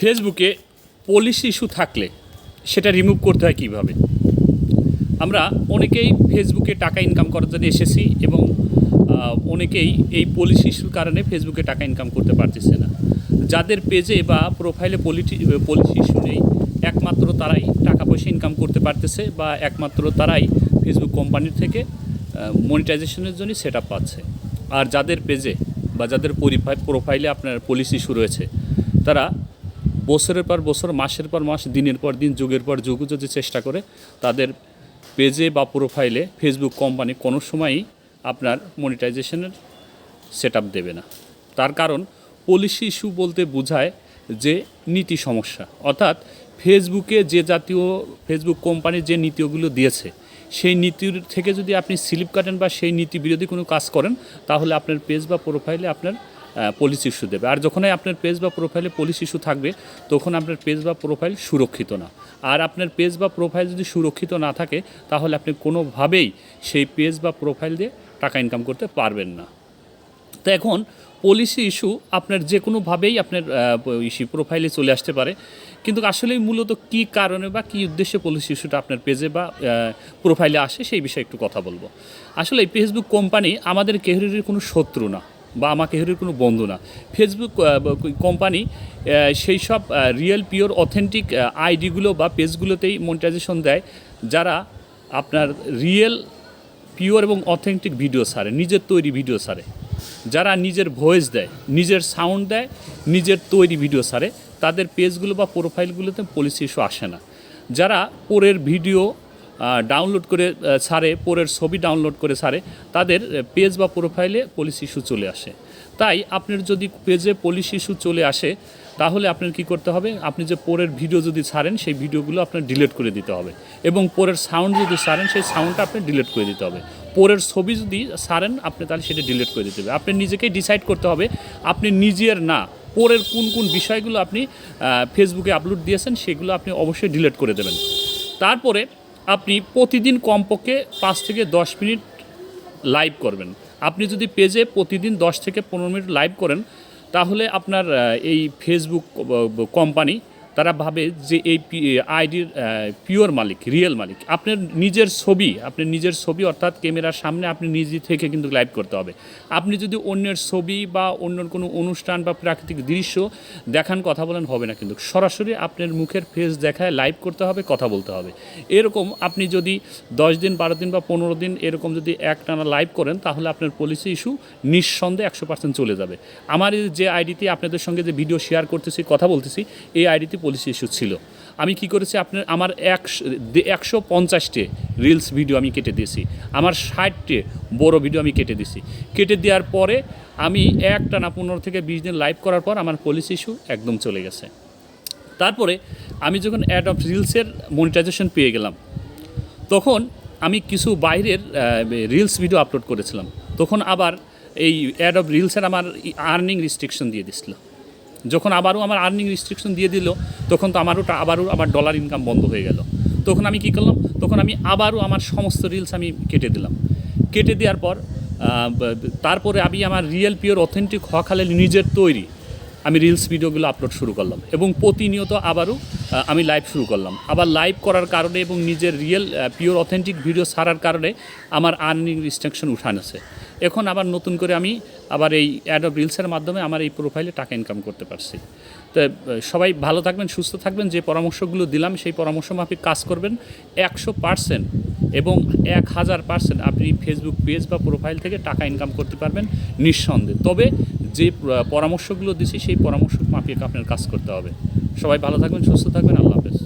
ফেসবুকে policy issue থাকলে সেটা রিমুভ করতে হয় কীভাবে? আমরা অনেকেই ফেসবুকে টাকা ইনকাম করার জন্য এসেছি এবং অনেকেই এই পলিসি ইস্যুর কারণে ফেসবুকে টাকা ইনকাম করতে পারতেছে না। যাদের পেজে বা প্রোফাইলে পলিটি পলিসি ইস্যু নেই, একমাত্র তারাই টাকা পয়সা ইনকাম করতে পারতেছে বা একমাত্র তারাই ফেসবুক কোম্পানির থেকে মনিটাইজেশনের জন্য সেট আপ পাচ্ছে। আর যাদের পেজে বা যাদের পরিফাই প্রোফাইলে আপনার পলিসি ইস্যু রয়েছে, তারা বছরের পর বছর, মাসের পর মাস, দিনের পর দিন, যুগের পর যুগ যদি চেষ্টা করে, তাদের পেজে বা প্রোফাইলে ফেসবুক কোম্পানি কোনো সময়ই আপনার মনিটাইজেশনের সেট দেবে না। তার কারণ পলিসি ইস্যু বলতে বোঝায় যে নীতি সমস্যা। অর্থাৎ ফেসবুকে যে জাতীয় ফেসবুক কোম্পানি যে নীতিগুলো দিয়েছে, সেই নীতির থেকে যদি আপনি স্লিপ কাটেন বা সেই নীতি বিরোধী কোনো কাজ করেন, তাহলে আপনার পেজ বা প্রোফাইলে আপনার পলিসি ইস্যু দেবে। আর যখনই আপনার পেজ বা প্রোফাইলে পলিসি ইস্যু থাকবে, তখন আপনার পেজ বা প্রোফাইল সুরক্ষিত না। আর আপনার পেজ বা প্রোফাইল যদি সুরক্ষিত না থাকে, তাহলে আপনি কোনোভাবেই সেই পেজ বা প্রোফাইল দিয়ে টাকা ইনকাম করতে পারবেন না। তো এখন পলিসি ইস্যু আপনার যে কোনোভাবেই আপনার ইস্যু প্রোফাইলে চলে আসতে পারে। কিন্তু আসলে মূলত কী কারণে বা কী উদ্দেশ্যে পলিসি ইস্যুটা আপনার পেজে বা প্রোফাইলে আসে, সেই বিষয়ে একটু কথা বলব। আসলে ফেসবুক কোম্পানি আমাদের কেহরির কোনো শত্রু না। বা আমাকে কেহরির কোনো বন্ধু না। ফেসবুক কোম্পানি সেই সব রিয়েল পিওর অথেন্টিক আইডিগুলো বা পেজগুলোতেই মনিটাইজেশন দেয়, যারা আপনার রিয়েল পিওর এবং অথেন্টিক ভিডিও সারে নিজের তৈরি ভিডিও সারে যারা নিজের ভয়েস দেয়, নিজের সাউন্ড দেয়, নিজের তৈরি ভিডিও সারে তাদের পেজগুলো বা প্রোফাইলগুলোতে পলিসি ইস্যু আসে না। যারা পরের ভিডিও ডাউনলোড করে ছাড়ে পরের ছবি ডাউনলোড করে ছাড়ে তাদের পেজ বা প্রোফাইলে পলিসি ইস্যু চলে আসে। তাই আপনার যদি পেজে পলিসি ইস্যু চলে আসে, তাহলে আপনার কি করতে হবে? আপনি যে পরের ভিডিও যদি ছাড়েন, সেই ভিডিওগুলো আপনার ডিলিট করে দিতে হবে। এবং পরের সাউন্ড যদি ছাড়েন, সেই সাউন্ডটা আপনি ডিলিট করে দিতে হবে। পরের ছবি যদি ছাড়েন, আপনি তাহলে সেটা ডিলিট করে দিতে হবে। আপনি নিজেকেই ডিসাইড করতে হবে, আপনি নিজের না, পরের কোন কোন বিষয়গুলো আপনি ফেসবুকে আপলোড দিয়েছেন, সেগুলো আপনি অবশ্যই ডিলিট করে দেবেন। তারপরে আপনি প্রতিদিন কমপক্ষে পাঁচ থেকে দশ মিনিট লাইভ করবেন। আপনি যদি পেজে প্রতিদিন দশ থেকে পনেরো মিনিট লাইভ করেন, তাহলে আপনার এই ফেসবুক কোম্পানি তারা ভাবে যে এই আইডির পিওর মালিক, রিয়েল মালিক। আপনার নিজের ছবি আপনার নিজের ছবি অর্থাৎ ক্যামেরার সামনে আপনি নিজে থেকে কিন্তু লাইভ করতে হবে। আপনি যদি অন্যের ছবি বা অন্য কোনো অনুষ্ঠান বা প্রাকৃতিক দৃশ্য দেখান, কথা বলেন, হবে না কিন্তু। সরাসরি আপনার মুখের ফেস দেখায় লাইভ করতে হবে, কথা বলতে হবে। এরকম আপনি যদি দশ দিন, বারো দিন বা পনেরো দিন এরকম যদি এক টানা লাইভ করেন, তাহলে আপনার পলিসি ইস্যু নিঃসন্দেহে একশো পার্সেন্ট চলে যাবে। আমার যে আইডিতে আপনাদের সঙ্গে যে ভিডিও শেয়ার করতেছি, কথা বলতেছি, এই আইডিতে পলিসি ইস্যু ছিল। আমি কি করেছি? আপনার আমার একশো একশো পঞ্চাশটে রিলস ভিডিও আমি কেটে দিয়েছি। আমার ষাটটে বড় ভিডিও আমি কেটে দিয়েছি। কেটে দেওয়ার পরে আমি একটা না পনেরো থেকে বিশ দিন লাইভ করার পর আমার পলিসি ইস্যু একদম চলে গেছে। তারপরে আমি যখন অ্যাড অফ রিলসের মনিটাইজেশন পেয়ে গেলাম, তখন আমি কিছু বাইরের রিলস ভিডিও আপলোড করেছিলাম। তখন আবার এই অ্যাড অফ রিলসের আমার আর্নিং রিস্ট্রিকশন দিয়ে দিছিল যখন আবারও আমার আর্নিং রিস্ট্রিকশন দিয়ে দিল, তখন তো আমারও আবারও আমার ডলার ইনকাম বন্ধ হয়ে গেল। তখন আমি কী করলাম? তখন আমি আবারও আমার সমস্ত রিলস আমি কেটে দিলাম। কেটে দেওয়ার পর তারপরে আমি আমার রিয়েল পিওর অথেন্টিক হওয়া নিজের তৈরি আমি রিলস ভিডিওগুলো আপলোড শুরু করলাম এবং প্রতিনিয়ত আবারও আমি লাইভ শুরু করলাম। আবার লাইভ করার কারণে এবং নিজের রিয়েল পিওর অথেন্টিক ভিডিও ছাড়ার কারণে আমার আর্নিং রিস্ট্রিকশন উঠানেছে এখন আবার নতুন করে আমি আবার এই অ্যাড অফ রিলসের মাধ্যমে আমার এই প্রোফাইলে টাকা ইনকাম করতে পারছি। তো সবাই ভালো থাকবেন, সুস্থ থাকবেন, যে পরামর্শগুলো দিলাম সেই পরামর্শ মাফিক কাজ করবেন। একশো পার্সেন্ট এবং এক হাজার পার্সেন্ট আপনি ফেসবুক পেজ বা প্রোফাইল থেকে টাকা ইনকাম করতে পারবেন নিঃসন্দেহে। তবে যে পরামর্শগুলো দিছি সেই পরামর্শ মাফিক আপনার কাজ করতে হবে। সবাই ভালো থাকবেন, সুস্থ থাকবেন, আল্লাহ হাফেজ।